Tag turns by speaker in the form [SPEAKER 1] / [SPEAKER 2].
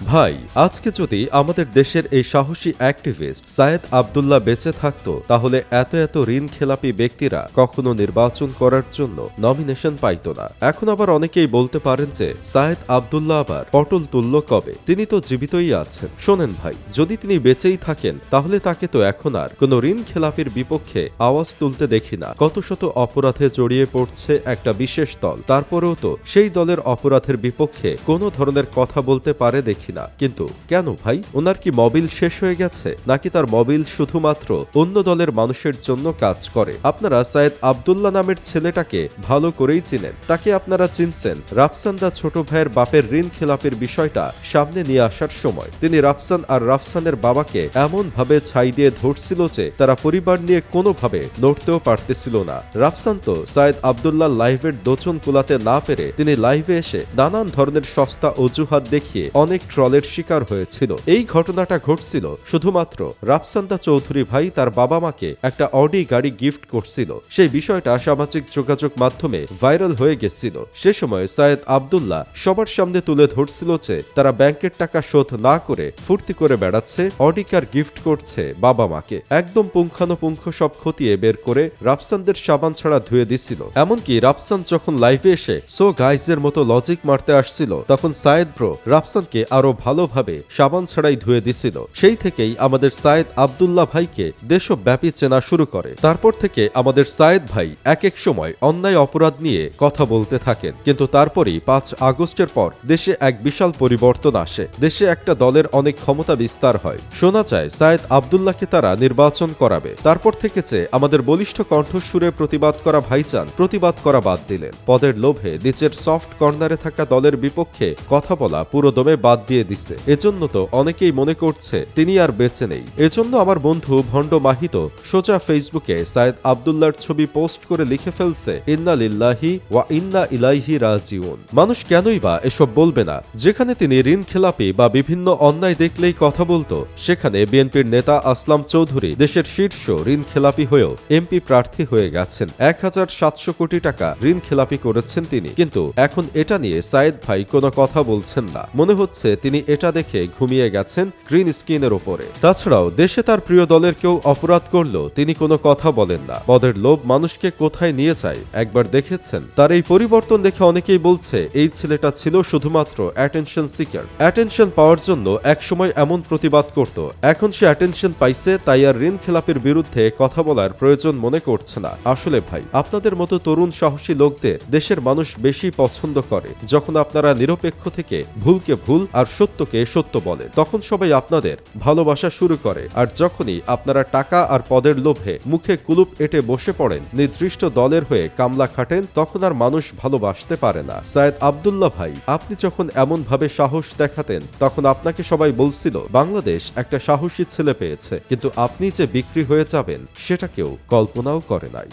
[SPEAKER 1] ভাই, আজকে যদি আমাদের দেশের এই সাহসী অ্যাক্টিভিস্ট সায়েদ আবদুল্লাহ বেঁচে থাকতো, তাহলে এত এত ঋণ খেলাপি ব্যক্তিরা কখনো নির্বাচন করার জন্য নমিনেশন পাইতো না। এখন আবার অনেকেই বলতে পারেন যে, সায়েদ আবদুল্লাহ আবার পটল তুল্য কবে? তিনি তো জীবিতই আছেন। শোনেন ভাই, যদি তিনি বেঁচেই থাকেন, তাহলে তাকে তো এখন আর কোনো ঋণ খেলাপির বিপক্ষে আওয়াজ তুলতে দেখি না। কত শত অপরাধে জড়িয়ে পড়ছে একটা বিশেষ দল। তারপরেও তো সেই দলের অপরাধের বিপক্ষে কোনো ধরনের কথা বলতে পারে দেখি না। কিন্তু কেন ভাই? ওনার কি মবিল শেষ হয়ে গেছে? নাকি তার মবিল শুধুমাত্র অন্য দলের মানুষের জন্য কাজ করে? আপনারা সায়েদ আবদুল্লাহ নামের ছেলেটাকে ভালো করেই চিনেন। তাকে আপনারা চিনছেন। রাফসান্দা ছোট ভাইয়ের বাপের ঋণ খেলাপের বিষয়টা সামনে নিয়ে আসার সময়। তিনি রাফসান আর রাফসানের বাবাকে এমন ভাবে ছাই দিয়ে ধরছিল যে তারা পরিবার নিয়ে কোনোভাবে নড়তেও পারতেছিল না। রাফসান তো সায়েদ আবদুল্লাহ লাইভের দোচন কুলাতে না পেরে তিনি লাইভে এসে নানান ধরনের সস্তা অজুহাত দেখিয়ে অনেক ট্রলের শিকার হয়েছিল। এই ঘটনাটা ঘটছিল শুধুমাত্র রাফসান্দা চৌধুরী ভাই তার বাবা মাকে একটা অডি গাড়ি গিফট করছিল। সেই বিষয়টা সামাজিক যোগাযোগ মাধ্যমে ভাইরাল হয়ে গেছিল। সে সময় সায়েদ আবদুল্লাহ সবার সামনে তুলে ধরছিল যে তারা ব্যাংকের টাকা শোধ না করে ফুর্তি করে বেড়াচ্ছে অডিকার গিফট করছে বাবা মাকে। একদম পুঙ্খানুপুঙ্খ সব খতিয়ে বের করে রাফসানদের সাবান ছাড়া ধুয়ে দিছিল। এমনকি রাফসান যখন লাইভে এসে, সো গাইজের মতো লজিক মারতে আসছিল, তখন সায়েদ ব্রো রাফসানকে আরও ভালোভাবে সাবান ছাড়াই ধুয়ে দিছিল। সেই থেকেই আমাদের সায়েদ আবদুল্লাহ ভাইকে দেশব্যাপী চেনা শুরু করে। তারপর থেকে আমাদের সায়েদ ভাই এক এক সময় অন্যায় অপরাধ নিয়ে কথা বলতে থাকেন। কিন্তু তারপরই পাঁচ আগস্টের পর দেশে এক বিশাল পরিবর্তন আসে। দেশে একটা দলের অনেক ক্ষমতা বিস্তার হয়। শোনা যায়, সায়েদ আবদুল্লাহকে তারা নির্বাচন করাবে। তারপর থেকে যে আমাদের বলিষ্ঠ কণ্ঠস্বরে প্রতিবাদ করা ভাইচান প্রতিবাদ করা বাদ দিলেন। পদের লোভে নিচের সফট কর্নারে থাকা দলের বিপক্ষে কথা বলা পুরোদমে বাদ দিয়ে দিচ্ছে। এজন্য তো অনেকেই মনে করছে, তিনি আর বেঁচে নেই। এজন্য আমার বন্ধু ভণ্ড মাহিত সোজা ফেসবুকে সায়েদ আবদুল্লাহর ছবি পোস্ট করে লিখে ফেলছে, ইন্না লিল্লাহি ওয়া ইন্না ইলাইহি রাজিউন। মানুষ কেনই বা এসব বলবে না। যেখানে তিনি ঋণ খেলাপি বা বিভিন্ন অন্যায় দেখলেই কথা বলতো, সেখানে বিএনপির নেতা আসলাম চৌধুরী দেশের শীর্ষ ঋণ খেলাপি হয়েও এমপি প্রার্থী হয়ে গেছেন। এক হাজার সাতশো কোটি টাকা ঋণ খেলাপি করেছেন তিনি। কিন্তু এখন এটা নিয়ে সায়েদ ভাই কোনো কথা বলছেন না। মনে হচ্ছে তিনি এটা দেখে ঘুমিয়ে গেছেন গ্রিন স্ক্রিনের ওপরে। তাছাড়াও দেশে তার প্রিয় দলের কেউ অপরাধ করলেও তিনি কোনো কথা বলেন না। পদের লোভ মানুষকে কোথায় নিয়ে যায়? একবার দেখেছেন? তার এই পরিবর্তন দেখে অনেকেই বলছে, এই ছেলেটা ছিল শুধুমাত্র অ্যাটেনশন সিকার অ্যাটেনশন পাওয়ার জন্য একসময় এমন প্রতিবাদ করত। এখন সে অ্যাটেনশন পাইছে, তাই আর ঋণ খেলাপের বিরুদ্ধে কথা বলার প্রয়োজন মনে করছে না। আসলে ভাই, আপনাদের মতো তরুণ সাহসী লোকদের দেশের মানুষ বেশি পছন্দ করে, যখন আপনারা নিরপেক্ষ থেকে ভুলকে ভুল আর সত্যকে সত্য বলে, তখন সবাই আপনাদের ভালোবাসা শুরু করে। আর যখনই আপনারা টাকা আর পদের লোভে মুখে কুলুপ এঁটে বসে পড়েন, নির্দিষ্ট দলের হয়ে কামলা খাটেন, তখন আর মানুষ ভালোবাসতে পারে না। সায়েদ আবদুল্লাহ ভাই, আপনি যখন এমনভাবে সাহস দেখাতেন, তখন আপনাকে সবাই বলছিল, বাংলাদেশ একটা সাহসী ছেলে পেয়েছে, কিন্তু আপনি যে বিক্রি হয়ে যাবেন, সেটা কেউ কল্পনাও করে নাই।